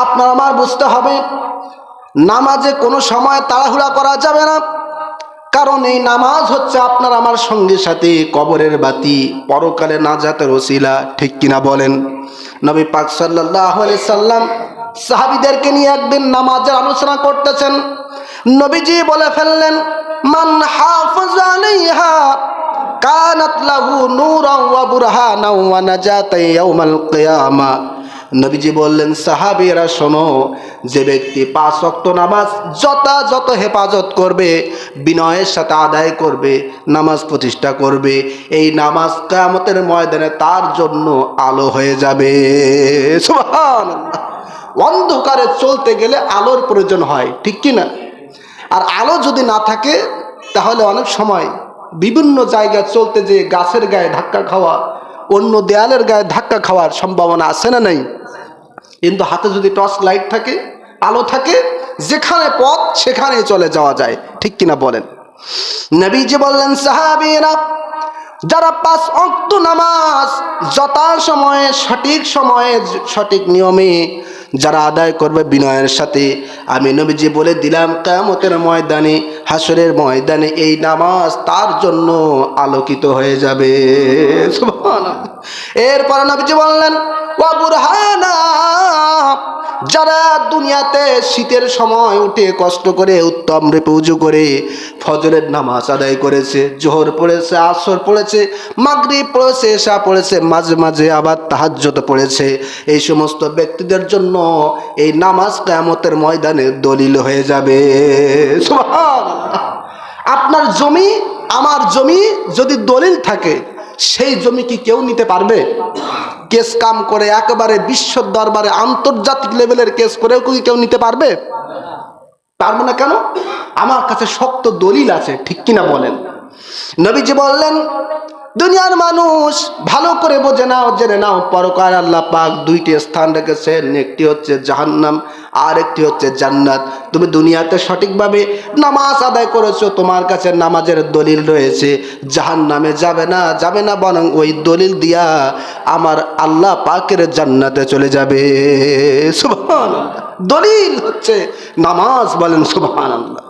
আপনার আমার বুঝতে হবে। নামাজে কোনো সময় তাড়াহুড়া করা যাবে না। কারণ এই নামাজ হচ্ছে আপনার আমার সঙ্গে সাথে, কবরের বাতি, পরকালে নাজাতের ওসিলা, ঠিক কিনা বলেন? নবী পাক সাল্লাহ সাল্লাম সাহাবিদেরকে নিয়ে একদিন নামাজের আলোচনা করতেছেন। নবীজি বলে ফেললেন, মান হাফিজ আলাইহা, কানাত লাহু নূরান ওয়া বুরহানান ওয়া নাজাতান ইয়াউমাল কিয়ামা। নবীজি বললেন, সাহাবীরা শোনো, যে ব্যক্তি পাঁচ ওয়াক্ত নামাজ যথাযথ হেফাজত করবে, বিনয়ের সাথে আদায় করবে, নামাজ প্রতিষ্ঠা করবে, এই নামাজ কিয়ামতের ময়দানে তার জন্য আলো হয়ে যাবে। অন্ধকারে চলতে গেলে আলোর প্রয়োজন হয়, ঠিক কি না? আর আলো যদি না থাকে, তাহলে অনেক সময় বিভিন্ন জায়গায় চলতে যে গাছের গায়ে ধাক্কা খাওয়া, অন্য দেয়ালের গায়ে ধাক্কা খাওয়ার সম্ভাবনা আছে না নাই? কিন্তু হাতে যদি টর্চ লাইট থাকে, আলো থাকে, যেখানে পথ সেখানে চলে যাওয়া যায়। ঠিক কিনা বলেন? নবীজি বললেন, সাহাবীরা, যারা পাঁচ অক্ত নামাজ যথা সময়ে, সঠিক সময়ে, সঠিক নিয়মে যারা আদায় করবে বিনয়ের সাথে, আমি নবীজি বলে দিলাম কেমতের ময়দানে হাসরের ময়দানে এই নামাজ তার জন্য আলোকিত হয়ে যাবে। এরপর নবীজি বললেন ও বুরহানা যারা দুনিয়াতে শীতের সময় উঠে কষ্ট করে উত্তম রূপে উজু করে ফজরের নামাজ আদায় করেছে, জোহর পড়েছে, আসর পড়েছে, মাগরিব পড়েছে, এশা পড়েছে, মাঝে মাঝে আবার তাহাজ্জত পড়েছে। এই সমস্ত ব্যক্তিদের জন্য এই নামাজ কেয়ামতের ময়দানে দলিল হয়ে যাবে। আপনার জমি, আমার জমি যদি দলিল থাকে, সেই জমি কি কেউ নিতে পারবে? কেস কাম করে, একেবারে বিশ্ব দরবারে আন্তর্জাতিক লেভেলের কেস করেও কি কেউ নিতে পারবে? পারব না কেন? আমার কাছে শক্ত দলিল আছে, ঠিক কিনা বলেন? নবীজি বললেন, দুনিয়ার মানুষ ভালো করে বোঝে নাও, জেনে নাও পরকার আল্লাহ পাক দুইটি স্থান রেখেছেন, একটি হচ্ছে জাহান্নাম আর একটি হচ্ছে জান্নাত। তুমি দুনিয়াতে সঠিকভাবে নামাজ আদায় করেছ, তোমার কাছে নামাজের দলিল রয়েছে। জাহান নামে যাবে না যাবে না বরং ওই দলিল দিয়া আমার আল্লাহ পাকের জান্নাতে চলে যাবে। সুবহান দলিল হচ্ছে নামাজ বলেন সুবহান আল্লাহ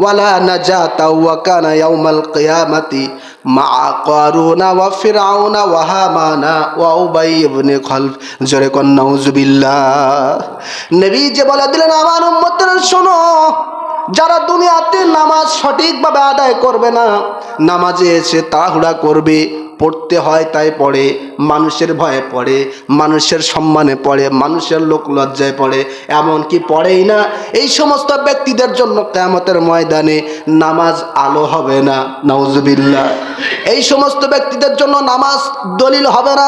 ওয়ালা নাজাতা ওয়া কানা ইয়াউমাল কিয়ামাতি মা কারুনা ওয়া ফিরাউনা ওয়া হামানা ওয়া উবাই ইবনে খলফ। জোরে কোন, নাউজুবিল্লাহ। নবী যে বলে দিলেন, আমার শোনো, যারা দুনিয়াতে নামাজ সঠিকভাবে আদায় করবে না, নামাজে এসে তাহুড়া করবে পড়তে হয় তাই পড়ে, মানুষের ভয়ে পড়ে, মানুষের সম্মানে পড়ে, মানুষের লোক লজ্জায় পড়ে এমনকি পড়েই না? এই সমস্ত ব্যক্তিদের জন্য কেমতের ময়দানে নামাজ আলো হবে না, নাউজুবিল্লাহ। এই সমস্ত ব্যক্তিদের জন্য নামাজ দলিল হবে না,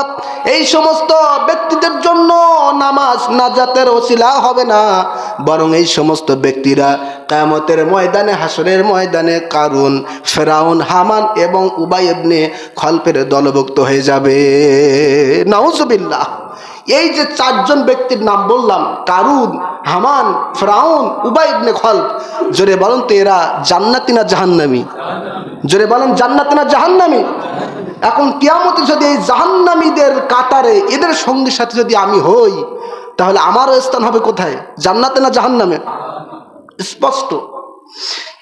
এই সমস্ত ব্যক্তিদের জন্য নামাজ নাজাতের ওসিলা হবে না, বরং এই সমস্ত ব্যক্তিরা কায়ামতের ময়দানে, হাসরের ময়দানে কারুন, ফেরাউন, হামান এবং উবাই খলপের দলভুক্ত হয়ে যাবে। নাউজুবিল্লাহ। এই যে চারজন ব্যক্তির নাম বললাম, কারুন, হামান, ফ্রাউন, উবাই ইবনে খলপ জোরে বলুন তো এরা জান্নাতি না জাহান্নামি? জোরে বলেন জান্নাতি না জাহান্নামি? এখন কিয়ামতে যদি এই জাহান্নামীদের কাতারে, এদের সঙ্গীর সাথে যদি আমি হই, তাহলে আমারও স্থান হবে কোথায়? জান্নাতে না জাহান্নামে? স্পষ্ট।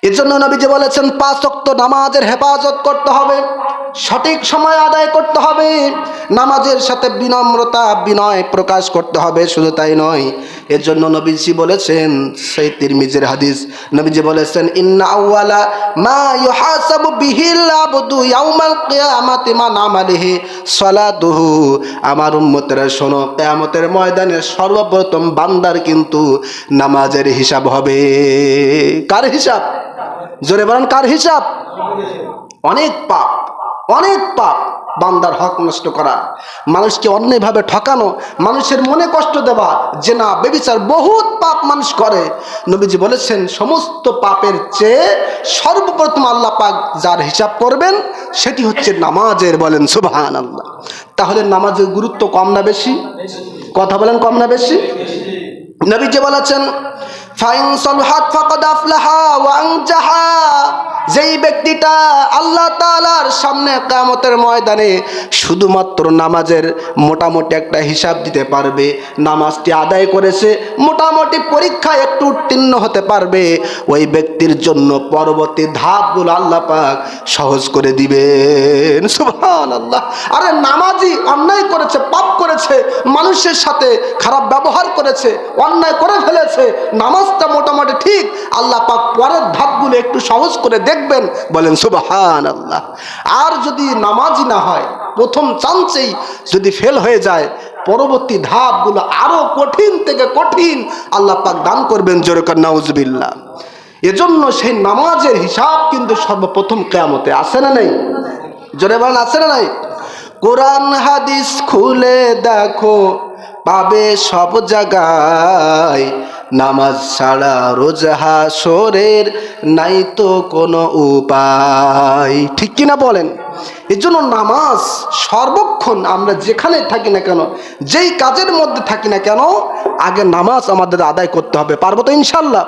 এজন্য নবীজি বলেছেন পাঁচ অক্ত নামাজের হেফাজত করতে হবে। সঠিক সময় আদায় করতে হবে। নামাজের সাথে বিনম্রতা, বিনয় প্রকাশ করতে হবে, শুধু তাই নয়। এর জন্য নবীজি বলেছেন, সেই তিরমিজের হাদিস। নবীজি বলেছেন, ইন্না আউয়ালা মা ইউহাসাবু বিহিল আবদু ইয়াউমাল কিয়ামাতি মান আমালিহি সালাতুহু। আমার উম্মতেরা, শোনো, কিয়ামতের ময়দানে সর্বপ্রথম বান্দার কিন্তু নামাজের হিসাব হবে। কার হিসাব? জোরে বলেন, কার হিসাব? অনেক পাপ। অনেক পাপ বান্দার হক নষ্ট করা। মানুষকে অন্যভাবে ঠকানো, মানুষের মনে কষ্ট দেওয়া যে না বেবিচার বহুত পাপ মানুষ করে। নবীজি বলেছেন, সমস্ত পাপের চেয়ে সর্বপ্রথম আল্লাহ পাক যার হিসাব করবেন, সেটি হচ্ছে নামাজের বলেন সুবহান আল্লাহ তাহলে নামাজের গুরুত্ব কম না বেশি? কথা বলেন কম না বেশি? নবীজি বলেছেন, ফাইন সলহাত ফাকাদ আফলাহা ওয়া আনজাহা। যেই ব্যক্তিটা আল্লাহ তাআলার সামনে কামতের ময়দানে শুধুমাত্র নামাজের মোটামুটি একটা হিসাব দিতে পারবে, নামাজটি আদায় করেছে, মোটামুটি পরীক্ষায় একটু উত্তীর্ণ হতে পারবে, ওই ব্যক্তির জন্য পরবর্তী ধাপগুলো আল্লাহ পাক সহজ করে দিবেন। সুবহানাল্লাহ। আরে নামাজি অন্যায় করেছে, পাপ করেছে, মানুষের সাথে খারাপ ব্যবহার করেছে, অন্যায় করে ফেলেছে, নামাজটা মোটামুটি ঠিক, আল্লাহ পাক পরের ধাপগুলো একটু সহজ করে দেখবেন, বলেন সুবাহান আল্লাহ আর যদি নামাজি না হয়, প্রথম চান্সেই যদি ফেল হয়ে যায়, পরবর্তী ধাপগুলো আরও কঠিন থেকে কঠিন আল্লাহ পাক দান করবেন জোরকার নাউজবিল্লা এজন্য সেই নামাজের হিসাব কিন্তু সর্বপ্রথম কেয়ামতে আসে না নেই? জোরে বলেন, আছে না নাই? কোরআন, হাদিস খুলে দেখো, পাবে সব জায়গায় নামাজ ছাড়া রোজা হাসরের নাই তো কোনো উপায়। ঠিক কিনা বলেন? এই জন্য নামাজ সর্বক্ষণ আমরা যেখানে থাকি না কেন, যেই কাজের মধ্যে থাকি না কেন, আগে নামাজ আমাদের আদায় করতে হবে। পারব তো ইনশাল্লাহ?